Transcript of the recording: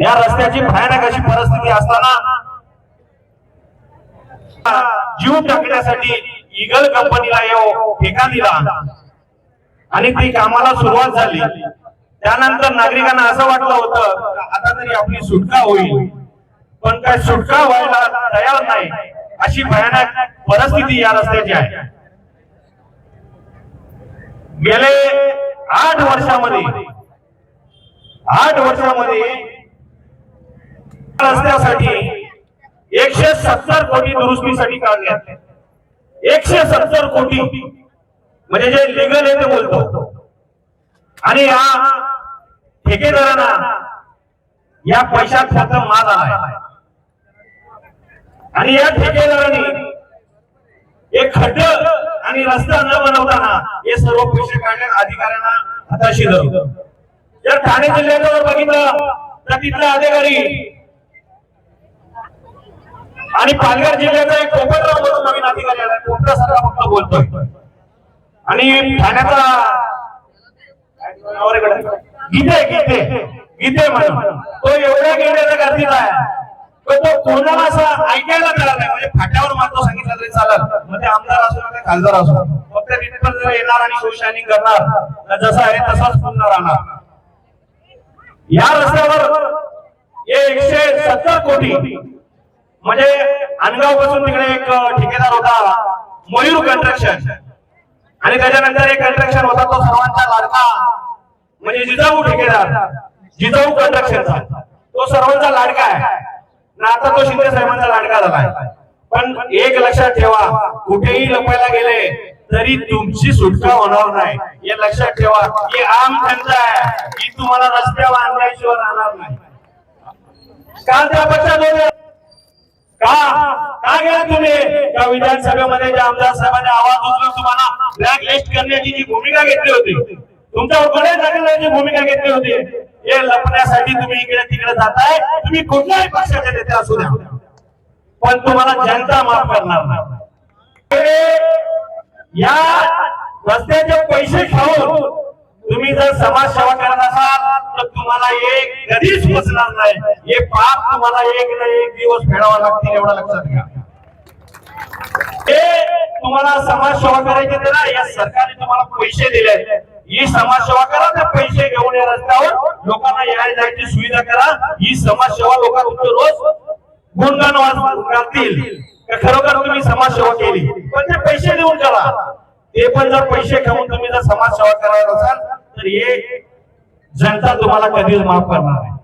या रस्त्याची भयानक अशी परिस्थिती असताना जीव टाकण्यासाठी इगल कंपनीला येऊ ठेका दिला आणि ती कामाला सुरुवात झाली. त्यानंतर नागरिकांना असं वाटलं होतं आता तरी आपली सुटका होईल. पण काय सुटका व्हायला तयार नाही अशी भयानक परिस्थिती या रस्त्याची आहे. गेले आठ वर्षामध्ये आठ वर्षामध्ये रस्त्यासाठी एकशे सत्तर कोटी दुरुस्तीसाठी काढले एकशे सत्तर कोटी. म्हणजे जे लिगल आहे ते बोलतो. आणि या ठेकेदारांना या पैशात फक्त माल आलाय. आणि या ठेकेदारांनी एक खड्ड आणि रस्ता न बनवताना हे सर्व पैसे काढण्यात अधिकाऱ्यांना हाताशी धरतो जर ठाणे जिल्ह्याचं जर बघितलं तर तिथला अधिकारी आणि पालघर जिल्ह्याचा एक कोपरराव म्हणून नवीन अधिकारी आला कोपरा पोपटासारखा फक्त बोलतोय. आणि ठाण्याचा गीते गीते गीते म्हणून. तो एवढ्या गेल्याचा गर्दीचा आहे. पण तो कोणाला असं ऐकायला मिळाला नाही. म्हणजे फाट्यावर मात्र सांगितलं तरी चालत मग ते आमदार असो ना खासदार असो. फक्त तिथपर्यंत येणार आणि शिवशाही करणार. जसं आहे तसाच पुन्हा राहणार. या रस्त्यावर एकशे सत्तर कोटी. म्हणजे अनगावपासून तिकडे एक ठेकेदार होता मयूर कंट्रक्शन आणि त्याच्यानंतर एक कंस्ट्रक्शन होता तो सर्वांचा लाडका म्हणजे जिजाऊ ठेकेदार जिजाऊ कंट्रक्शन तो सर्वांचा लाडका आहे. ना आता तो शिंदे साहेबांचा लाडका झालाय पण एक लक्षात ठेवा कुठेही लपायला गेले तरी तुमची सुटका होणार नाही. हे लक्षात ठेवा. ही आम जनता आहे. ही तुम्हाला रस्त्यावर आणल्याशिवाय राहणार नाही. काल त्या पक्षात होते का? का गेला तुम्ही? त्या विधानसभेमध्ये ज्या आमदार साहेबांनी आवाज उचलून तुम्हाला ब्लॅक लिस्ट करण्याची जी भूमिका घेतली होती तुमच्यावर गुन्हे दाखल भूमिका घेतली होती हे लपण्यासाठी तुम्ही इकडे तिकडे जाताय. तुम्ही कुठल्याही पक्षाचे नेते असू द्या. पण तुम्हाला जनता माफ करणार नाही. या रस्त्याचे पैसे खाऊन तुम्ही जर समाजसेवा करत असाल तर तुम्हाला एक कधीच बसणार नाही. हे पाप तुम्हाला एक ना एक दिवस फेडावा लागतील एवढा लक्षात घ्या. हे तुम्हाला समाजसेवा करायची ते ना या सरकारने तुम्हाला पैसे दिले. ही समाजसेवा करा ते पैसे घेऊन या रस्त्यावर लोकांना यायला जायची सुविधा करा. ही समाजसेवा सेवा तुमचं रोज गुणगान वाज करतील खरोखर तुम्ही समाजसेवा केली. पण ते पैसे देऊन करा. ते पण जर पैसे खाऊन तुम्ही जर समाजसेवा करणार असाल तर हे जनता तुम्हाला कधीच माफ करणार नाही.